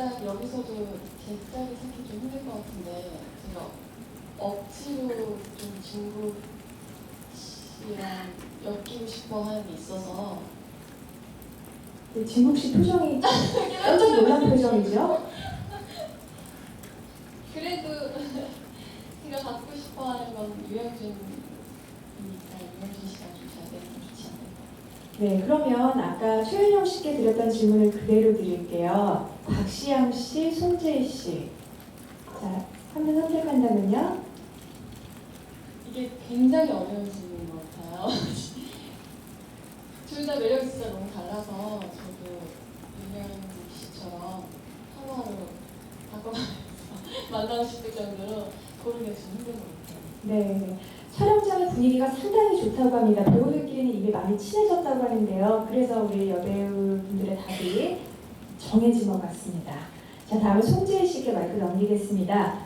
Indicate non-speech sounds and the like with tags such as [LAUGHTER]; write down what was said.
일단 여기서도 제 짝을 찾기 좀 힘들 것 같은데 제가 억지로 좀 중국 씨랑 엮이고 싶어 하는 게 있어서 네, 진국 씨 표정이 [LAUGHS] 깜짝 놀란 표정이죠? 그래도 [LAUGHS] 제가 갖고 싶어 하는 건 유영준이니까 유영준 씨가 좀 잘 되면 좋지 않을까. 네, 그러면 아까 최윤영 씨께 드렸던 질문을 그대로 드릴게요. 박시영 씨, 손재희 씨. 자, 한 분 선택한다면요? 이게 굉장히 어려운 질문인 것 같아요. [LAUGHS] 둘 다 매력이 진짜 너무 달라서 저도 유명한 씨처럼 하나로 바꿔서 [LAUGHS] 만나고 싶을 정도로 고르기가 좀 힘든 것 같아요. 네. 촬영장의 분위기가 상당히 좋다고 합니다. 배우들끼리는 이미 많이 친해졌다고 하는데요. 그래서 우리 여배우분들의 답이 정해진 것 같습니다. 자, 다음은 송재희 씨께 마이크 넘기겠습니다.